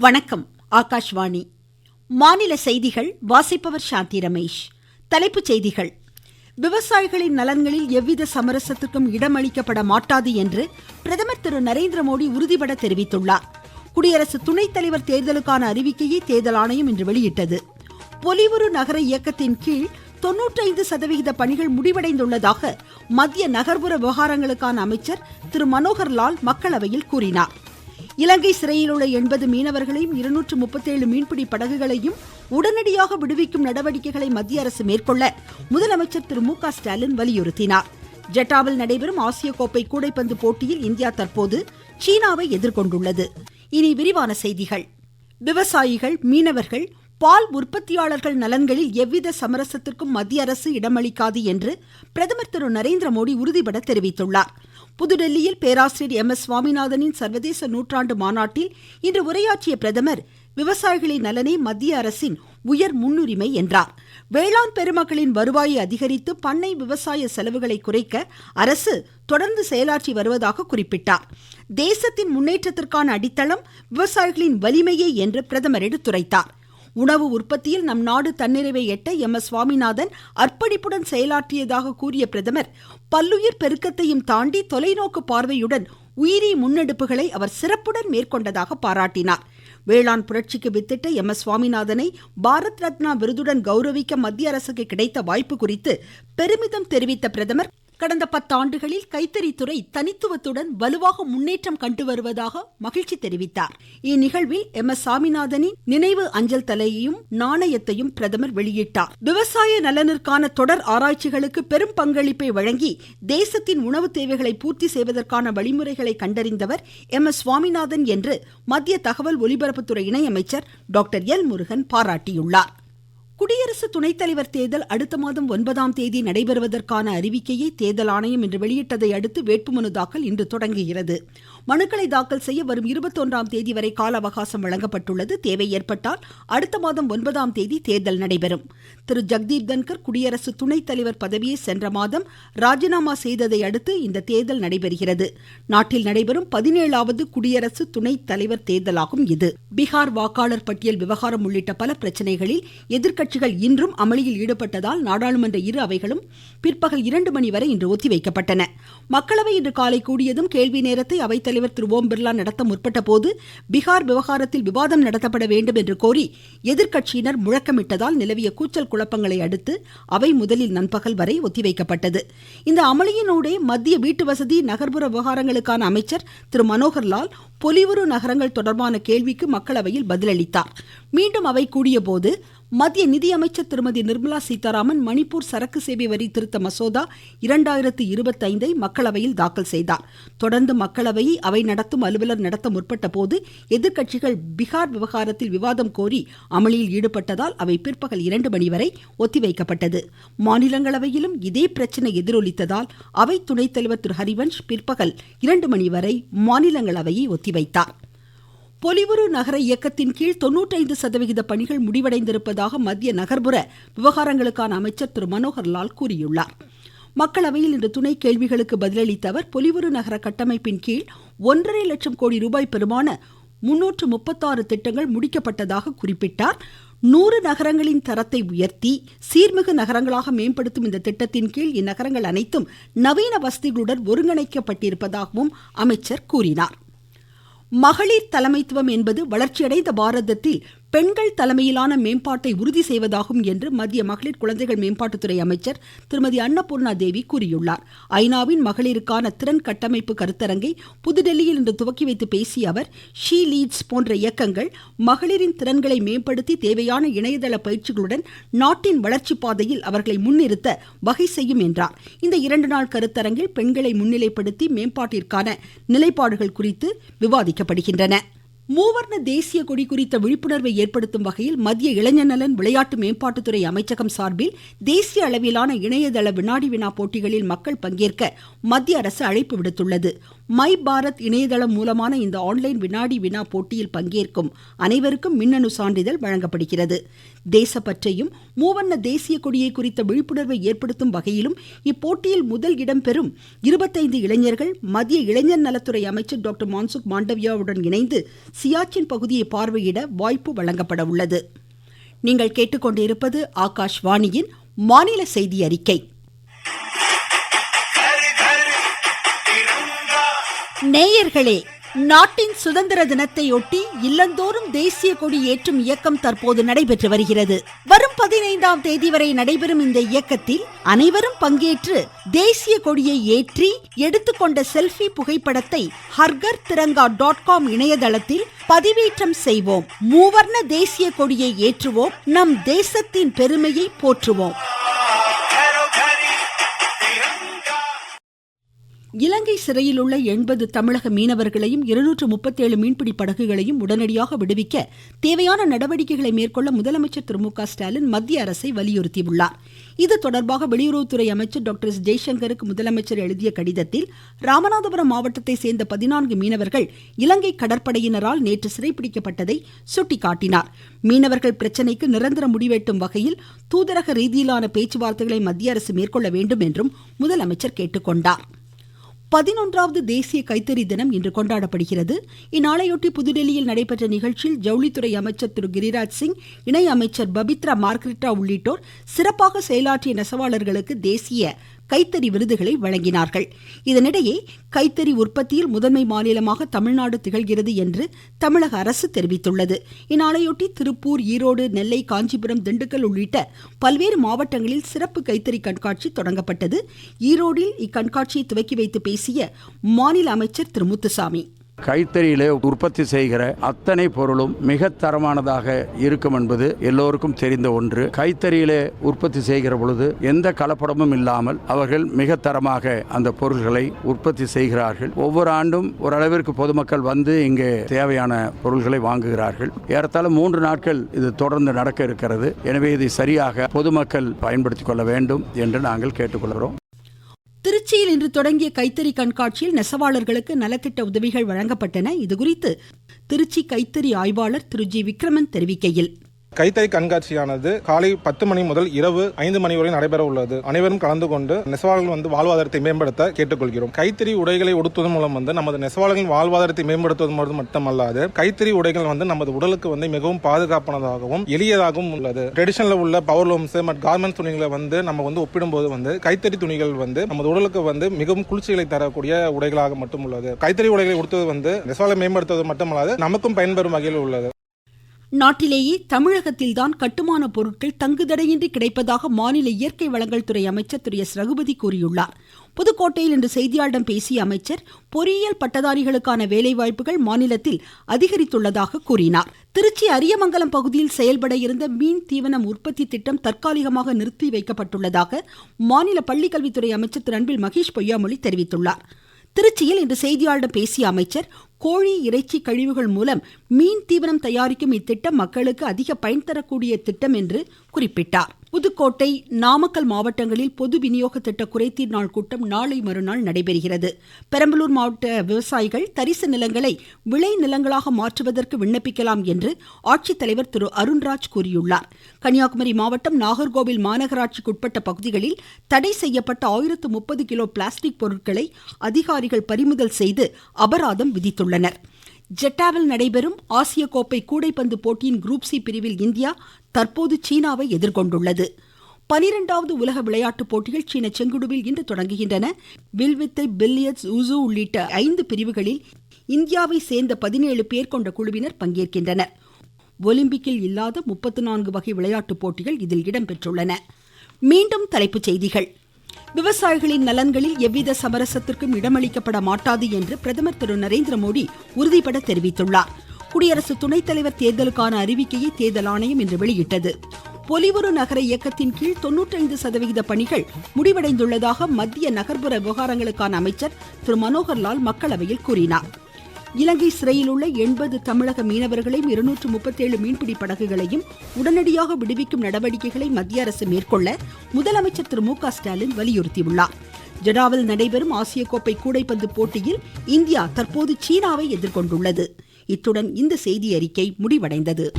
வணக்கம் ஆகாஷ்வாணி. மாநில செய்திகள் வாசிப்பவர் சாந்தி ரமேஷ். தலைப்புச் செய்திகள். விவசாயிகளின் நலன்களில் எவ்வித சமரசத்துக்கும் இடமளிக்கப்பட மாட்டாது என்று பிரதமர் திரு நரேந்திர மோடி உறுதிபட தெரிவித்துள்ளார். குடியரசு துணைத் தலைவர் தேர்தலுக்கான அறிவிக்கையை தேர்தல் ஆணையம் இன்று வெளியிட்டது. பொலிவுறு நகர இயக்கத்தின் கீழ் தொன்னூற்றைந்து சதவிகித பணிகள் முடிவடைந்துள்ளதாக மத்திய நகர்ப்புற விவகாரங்களுக்கான அமைச்சர் திரு மனோகர் லால் மக்களவையில் கூறினார். இலங்கை சிறையில் உள்ள எண்பது மீனவர்களையும் இருநூற்று முப்பத்தேழு மீன்பிடி படகுகளையும் உடனடியாக விடுவிக்கும் நடவடிக்கைகளை மத்திய அரசு மேற்கொள்ள முதலமைச்சர் திரு மு க ஸ்டாலின் வலியுறுத்தினார். ஜெட்டாவில் நடைபெறும் ஆசிய கோப்பை கூடைப்பந்து போட்டியில் இந்தியா தற்போது சீனாவை எதிர்கொண்டுள்ளது. இனி விரிவான செய்திகள். விவசாயிகள் மீனவர்கள் பால் உற்பத்தியாளர்கள் நலன்களில் எவ்வித சமரசத்திற்கும் மத்திய அரசு இடமளிக்காது என்று பிரதமர் திரு நரேந்திர மோடி உறுதிபட தெரிவித்துள்ளார். புதுடெல்லியில் பேராசிரியர் எம். எஸ். சுவாமிநாதனின் சர்வதேச நூற்றாண்டு மாநாட்டில் இன்று உரையாற்றிய பிரதமர் விவசாயிகளின் நலனே மத்திய அரசின் உயர் முன்னுரிமை என்றார். வேளாண் பெருமக்களின் வருவாயை அதிகரித்து பண்ணை விவசாய செலவுகளை குறைக்க அரசு தொடர்ந்து செயலாற்றி வருவதாக குறிப்பிட்டார். தேசத்தின் முன்னேற்றத்திற்கான அடித்தளம் விவசாயிகளின் வலிமையே என்று பிரதமர் எடுத்துரைத்தார். உணவு உற்பத்தியில் நம் நாடு தன்னிறைவை எட்ட எம். எஸ். சுவாமிநாதன் அர்ப்பணிப்புடன் செயலாற்றியதாக கூறிய பிரதமர் பல்லுயிர் பெருக்கத்தையும் தாண்டி தொலைநோக்கு பார்வையுடன் உயிரி முன்னெடுப்புகளை அவர் சிறப்புடன் மேற்கொண்டதாக பாராட்டினார். வேளாண் புரட்சிக்கு வித்திட்ட எம். எஸ். சுவாமிநாதனை பாரத் ரத்னா விருதுடன் கௌரவிக்க மத்திய அரசுக்கு கிடைத்த வாய்ப்பு குறித்து பெருமிதம் தெரிவித்த பிரதமர் கடந்த பத்தாண்டுகளில் கைத்தறித்துறை தனித்துவத்துடன் வலுவாக முன்னேற்றம் கண்டு வருவதாக மகிழ்ச்சி தெரிவித்தார். இந்நிகழ்வில் எம். எஸ். சாமிநாதனின் நினைவு அஞ்சல் தலையையும் நாணயத்தையும் பிரதமர் வெளியிட்டார். விவசாய நலனிற்கான தொடர் ஆராய்ச்சிகளுக்கு பெரும் பங்களிப்பை வழங்கி தேசத்தின் உணவு தேவைகளை பூர்த்தி செய்வதற்கான வழிமுறைகளை கண்டறிந்தவர் எம். எஸ். சுவாமிநாதன் என்று மத்திய தகவல் ஒலிபரப்புத்துறை இணையமைச்சர் டாக்டர் எல். முருகன் பாராட்டியுள்ளார். குடியரசு துணைத் தலைவர் தேர்தல் அடுத்த மாதம் ஒன்பதாம் தேதி நடைபெறுவதற்கான அறிவிக்கையை தேர்தல் ஆணையம் இன்று வெளியிட்டதை அடுத்து வேட்புமனு தாக்கல் இன்று தொடங்குகிறது. மனுக்களை தாக்கல் செய்ய வரும் இருபத்தொன்றாம் தேதி வரை கால அவகாசம் வழங்கப்பட்டுள்ளது. தேவை ஏற்பட்டால் அடுத்த மாதம் ஒன்பதாம் தேதி தேர்தல் நடைபெறும். திரு. ஜெக்தீப் தன்கர் குடியரசு துணைத் தலைவர் பதவியை சென்ற மாதம் ராஜினாமா செய்ததை அடுத்து இந்த தேர்தல் நடைபெறுகிறது. நாட்டில் நடைபெறும் பதினேழாவது குடியரசு துணைத் தலைவர் தேர்தலாகும் இது. பீகார் வாக்காளர் பட்டியல் விவகாரம் உள்ளிட்ட பல பிரச்சனைகளில் எதிர்க்கட்சிகள் இன்றும் அமளியில் ஈடுபட்டதால் நாடாளுமன்ற இரு அவைகளும் பிற்பகல் இரண்டு மணி வரை இன்று ஒத்திவைக்கப்பட்டன. மக்களவை இன்று காலை கூடியதும் கேள்வி நேரத்தை அவைத்தலைவர் தலைவர் திரு ஓம் பிர்லா நடத்த முற்பட்ட போது பீகார் விவகாரத்தில் விவாதம் நடத்தப்பட வேண்டும் என்று கோரி எதிர்க்கட்சியினர் முழக்கமிட்டதால் நிலவிய கூச்சல் குழப்பங்களை அடுத்து அவை முதலில் நண்பகல் வரை ஒத்திவைக்கப்பட்டது. இந்த அமளியினூடே மத்திய வீட்டு வசதி நகர்ப்புற விவகாரங்களுக்கான அமைச்சர் திரு மனோகர் லால் பொலிவுறு நகரங்கள் தொடர்பான கேள்விக்கு மக்களவையில் பதிலளித்தார். மீண்டும் அவை கூடியபோது போது மத்திய நிதியமைச்சர் திருமதி நிர்மலா சீதாராமன் மணிப்பூர் சரக்கு சேவை வரி திருத்த மசோதா இரண்டாயிரத்து இருபத்தைந்தை மக்களவையில் தாக்கல் செய்தார். தொடர்ந்து மக்களவையை அவை நடத்தும் அலுவலர் நடத்த முற்பட்ட போது எதிர்க்கட்சிகள் பீகார் விவகாரத்தில் விவாதம் கோரி அமளியில் ஈடுபட்டதால் அவை பிற்பகல் இரண்டு மணி வரை ஒத்திவைக்கப்பட்டது. மாநிலங்களவையிலும் இதே பிரச்சனை எதிரொலித்ததால் அவை துணைத் தலைவர் திரு ஹரிவன்ஷ் பிற்பகல் இரண்டு மணி வரை மாநிலங்களவையை ஒத்திவைத்தார். பொலிவுறு நகர இயக்கத்தின் கீழ் தொண்ணூற்றைந்து சதவிகித பணிகள் முடிவடைந்திருப்பதாக மத்திய நகர்ப்புற விவகாரங்களுக்கான அமைச்சர் திரு மனோகர் லால் கூறியுள்ளார். மக்களவையில் இன்று துணை கேள்விகளுக்கு பதிலளித்த அவர் பொலிவுறு நகர கட்டமைப்பின் கீழ் ஒன்றரை லட்சம் கோடி ரூபாய் பெருமான முன்னூற்று முப்பத்தாறு திட்டங்கள் முடிக்கப்பட்டதாக குறிப்பிட்டார். நூறு நகரங்களின் தரத்தை உயர்த்தி சீர்மிகு நகரங்களாக மேம்படுத்தும் இந்த திட்டத்தின் கீழ் இந்நகரங்கள் அனைத்தும் நவீன வசதிகளுடன் ஒருங்கிணைக்கப்பட்டிருப்பதாகவும் அமைச்சர் கூறினார். மகளிர் தலைமைத்துவம் என்பது வளர்ச்சியடைந்த பாரதத்தில் பெண்கள் தலைமையிலான மேம்பாட்டை உறுதி செய்வதாகும் என்று மத்திய மகளிர் குழந்தைகள் மேம்பாட்டுத்துறை அமைச்சர் திருமதி அன்னபூர்ணா தேவி கூறியுள்ளார். ஐநாவின் மகளிருக்கான திறன் கட்டமைப்பு கருத்தரங்கை புதுடெல்லியில் இன்று துவக்கி வைத்து பேசிய அவர் ஷீ லீட்ஸ் போன்ற இயக்கங்கள் மகளிரின் திறன்களை மேம்படுத்தி தேவையான இணையதள பயிற்சிகளுடன் நாட்டின் வளர்ச்சி பாதையில் அவர்களை முன்னிறுத்த வகை செய்யும் என்றார். இந்த இரண்டு நாள் கருத்தரங்கில் பெண்களை முன்னிலைப்படுத்தி மேம்பாட்டிற்கான நிலைப்பாடுகள் குறித்து விவாதிக்கப்படுகின்றன. மூவர்ண தேசிய கொடி குறித்த விழிப்புணர்வை ஏற்படுத்தும் வகையில் மத்திய இளைஞர் நலன் விளையாட்டு மேம்பாட்டுத்துறை அமைச்சகம் சார்பில் தேசிய அளவிலான இணையதள வினாடி வினா போட்டிகளில் மக்கள் பங்கேற்க மத்திய அரசு அழைப்பு விடுத்துள்ளது. மை பாரத் இணையதளம் மூலமான இந்த ஆன்லைன் வினாடி வினா போட்டியில் பங்கேற்கும் அனைவருக்கும் மின்னணு சான்றிதழ் வழங்கப்படுகிறது. தேசப்பற்றையும் மூவண்ண தேசிய கொடியை குறித்த விழிப்புணர்வை ஏற்படுத்தும் வகையிலும் இப்போட்டியில் முதல் இடம் பெறும் இருபத்தைந்து இளைஞர்கள் மத்திய இளைஞர் நலத்துறை அமைச்சர் டாக்டர் மான்சுக் மாண்டவியாவுடன் இணைந்து சியாச்சின் பகுதியை பார்வையிட வாய்ப்பு வழங்கப்பட உள்ளது. நீங்கள் கேட்டுக்கொண்டிருப்பது ஆகாஷ்வாணியின் மாநில செய்தி அறிக்கை. நேயர்களே நாட்டின் சுதந்திர தினத்தையொட்டி இல்லந்தோறும் தேசிய கொடி ஏற்றும் இயக்கம் தற்போது நடைபெற்று வருகிறது. வரும் பதினைந்தாம் தேதி வரை நடைபெறும் இந்த இயக்கத்தில் அனைவரும் பங்கேற்று தேசிய கொடியை ஏற்றி எடுத்துக்கொண்ட செல்ஃபி புகைப்படத்தை ஹர்கர் திரங்கா டாட் காம் இணையதளத்தில் பதிவேற்றம் செய்வோம். மூவர்ண தேசிய கொடியை ஏற்றுவோம். நம் தேசத்தின் பெருமையை போற்றுவோம். இலங்கை சிறையில் உள்ள எண்பது தமிழக மீனவர்களையும் இருநூற்று முப்பத்தேழு மீன்பிடி படகுகளையும் உடனடியாக விடுவிக்க தேவையான நடவடிக்கைகளை மேற்கொள்ள முதலமைச்சர் திரு மு க ஸ்டாலின் மத்திய அரசை வலியுறுத்தியுள்ளார். இது தொடர்பாக வெளியுறவுத்துறை அமைச்சர் டாக்டர் எஸ் ஜெய்சங்கருக்கு முதலமைச்சர் எழுதிய கடிதத்தில் ராமநாதபுரம் மாவட்டத்தை சேர்ந்த பதினான்கு மீனவர்கள் இலங்கை கடற்படையினரால் நேற்று சிறைப்பிடிக்கப்பட்டதை சுட்டிக்காட்டினார். மீனவர்கள் பிரச்சினைக்கு நிரந்தர முடிவெட்டும் வகையில் தூதரக ரீதியிலான பேச்சுவார்த்தைகளை மத்திய அரசு மேற்கொள்ள வேண்டும் என்றும் முதலமைச்சர் கேட்டுக்கொண்டார். பதினொன்றாவது தேசிய கைத்தறி தினம் இன்று கொண்டாடப்படுகிறது. இந்நாளையொட்டி புதுடெல்லியில் நடைபெற்ற நிகழ்ச்சியில் ஜவுளித்துறை அமைச்சர் திரு கிரிராஜ் சிங் இணை அமைச்சர் பபித்ரா மார்க்ரிட்டா உள்ளிட்டோர் சிறப்பாக செயலாற்றிய நெசவாளர்களுக்கு தேசிய கைத்தறி விருதுகளை வழங்கினார்கள். இதனிடையே கைத்தறி உற்பத்தியில் முதன்மை மாநிலமாக தமிழ்நாடு திகழ்கிறது என்று தமிழக அரசு தெரிவித்துள்ளது. இந்நாளையொட்டி திருப்பூர் ஈரோடு நெல்லை காஞ்சிபுரம் திண்டுக்கல் உள்ளிட்ட பல்வேறு மாவட்டங்களில் சிறப்பு கைத்தறி கண்காட்சி தொடங்கப்பட்டது. ஈரோடில் இக்கண்காட்சியை துவக்கி வைத்து பேசிய மாநில அமைச்சர் திரு முத்துசாமி. கைத்தறியிலே உற்பத்தி செய்கிற அத்தனை பொருளும் மிக தரமானதாக இருக்கும் என்பது எல்லோருக்கும் தெரிந்த ஒன்று. கைத்தறியிலே உற்பத்தி செய்கிற பொழுது எந்த கலப்படமும் இல்லாமல் அவர்கள் மிக தரமாக அந்த பொருள்களை உற்பத்தி செய்கிறார்கள். ஒவ்வொரு ஆண்டும் ஓரளவிற்கு பொதுமக்கள் வந்து இங்கே தேவையான பொருள்களை வாங்குகிறார்கள். ஏறத்தாழ மூன்று நாட்கள் இது தொடர்ந்து நடக்க இருக்கிறது. எனவே இதை சரியாக பொதுமக்கள் பயன்படுத்திக் கொள்ள வேண்டும் என்று நாங்கள் கேட்டுக்கொள்கிறோம். திருச்சியில் இன்று தொடங்கிய கைத்தறி கண்காட்சியில் நெசவாளர்களுக்கு நலத்திட்ட உதவிகள் வழங்கப்பட்டன. இதுகுறித்து திருச்சி கைத்தறி ஆய்வாளர் திரு ஜி. விக்ரமன் தெரிவிக்கையில். கைத்தறி கண்காட்சியானது காலை பத்து மணி முதல் இரவு ஐந்து மணி வரை நடைபெற உள்ளது. அனைவரும் கலந்து கொண்டு நெசவாளர்கள் வந்து வாழ்வாதாரத்தை மேம்படுத்த கேட்டுக்கொள்கிறோம். கைத்தறி உடைகளை உடுத்துவதன் மூலம் வந்து நமது நெசவாளர்களின் வாழ்வாதாரத்தை மேம்படுத்துவது மட்டுமல்லாது கைத்தறி உடைகள் வந்து நமது உடலுக்கு வந்து மிகவும் பாதுகாப்பானதாகவும் எளியதாகவும் உள்ளது. ட்ரெடிஷனில் உள்ள பவர் லூம்ஸ் மற்றும் கார்மெண்ட் துணிகளை வந்து நம்ம வந்து ஒப்பிடும்போது வந்து கைத்தறி துணிகள் வந்து நமது உடலுக்கு வந்து மிகவும் குளிர்ச்சிகளை தரக்கூடிய உடைகளாக மட்டும் உள்ளது. கைத்தறி உடைகளை உடுத்துவது வந்து நெசவாளை மேம்படுத்துவது மட்டுமல்லாது நமக்கும் பயன்பெறும் வகையில் உள்ளது. நாட்டிலேயே தமிழகத்தில்தான் கட்டுமான பொருட்கள் தங்குதடையின்றி கிடைப்பதாக மாநில இயற்கை வளங்கள் துறை அமைச்சர் திரு எஸ். ரகுபதி கூறியுள்ளார். புதுக்கோட்டையில் இன்று செய்தியாளர்களிடம் பேசிய அமைச்சர் பொறியியல் பட்டதாரிகளுக்கான வேலைவாய்ப்புகள் மாநிலத்தில் அதிகரித்துள்ளதாக கூறினார். திருச்சி அரியமங்கலம் பகுதியில் செயல்பட இருந்த மீன் தீவனம் உற்பத்தி திட்டம் தற்காலிகமாக நிறுத்தி வைக்கப்பட்டுள்ளதாக மாநில பள்ளிக்கல்வித்துறை அமைச்சர் திரு. அன்பில் மகேஷ் பொய்யாமொழி தெரிவித்துள்ளார். திருச்சியில் இன்று செய்தியாளர்களிடம் பேசிய அமைச்சர் கோழி இறைச்சி கழிவுகள் மூலம் மீன் தீவனம் தயாரிக்கும் இத்திட்டம் மக்களுக்கு அதிக பயன் தரக்கூடிய திட்டம் என்று குறிப்பிட்டார். புதுக்கோட்டை நாமக்கல் மாவட்டங்களில் பொது விநியோக திட்ட குறைதீர் நாள் கூட்டம் நாளை மறுநாள் நடைபெறுகிறது. பெரம்பலூர் மாவட்ட விவசாயிகள் தரிசு நிலங்களை விளை நிலங்களாக மாற்றுவதற்கு விண்ணப்பிக்கலாம் என்று ஆட்சித்தலைவர் திரு அருண்ராஜ் கூறியுள்ளார். கன்னியாகுமரி மாவட்டம் நாகர்கோவில் மாநகராட்சிக்குட்பட்ட பகுதிகளில் தடை செய்யப்பட்ட ஆயிரத்து முப்பது கிலோ பிளாஸ்டிக் பொருட்களை அதிகாரிகள் பறிமுதல் செய்து அபராதம் விதித்துள்ளனர். ஜெட்டாவில் நடைபெறும் ஆசிய கோப்பை கூடைப்பந்து போட்டியின் குரூப் சி பிரிவில் இந்தியா தற்போது சீனாவை எதிர்கொண்டுள்ளது. பனிரெண்டாவது உலக விளையாட்டுப் போட்டிகள் சீன செங்குடுவில் இன்று தொடங்குகின்றன. வில்வித்தை பில்லியட்ஸ் உசு உள்ளிட்ட ஐந்து பிரிவுகளில் இந்தியாவை சேர்ந்த பதினேழு பேர் கொண்ட குழுவினர் பங்கேற்கின்றனர். ஒலிம்பிக்கில் இல்லாத முப்பத்தி நான்கு வகை விளையாட்டுப் போட்டிகள் இதில் இடம்பெற்றுள்ளன. மீண்டும் தலைப்புச் செய்திகள். விவசாயிகளின் நலன்களில் எவ்வித சமரசத்திற்கும் இடமளிக்கப்பட மாட்டாது என்று பிரதமர் திரு நரேந்திர மோடி உறுதிபட தெரிவித்துள்ளார். குடியரசு துணைத் தலைவர் தேர்தலுக்கான அறிவிக்கையை தேர்தல் ஆணையம் இன்று வெளியிட்டது. பொலிவுறு நகர இயக்கத்தின் கீழ் தொன்னூற்றைந்து சதவிகித பணிகள் முடிவடைந்துள்ளதாக மத்திய நகர்ப்புற விவகாரங்களுக்கான அமைச்சர் திரு மனோகர் லால் மக்களவையில் கூறினார். இலங்கை சிறையில் உள்ள எண்பது தமிழக மீனவர்களையும் இருநூற்று முப்பத்தேழு மீன்பிடி படகுகளையும் உடனடியாக விடுவிக்கும் நடவடிக்கைகளை மத்திய அரசு மேற்கொள்ள முதலமைச்சர் திரு மு க ஸ்டாலின் வலியுறுத்தியுள்ளார். ஜெடாவில் நடைபெறும் ஆசிய கோப்பை கூடைப்பந்து போட்டியில் இந்தியா தற்போது சீனாவை எதிர்கொண்டுள்ளது. இத்துடன் இந்த செய்தி அறிக்கை முடிவடைந்தது.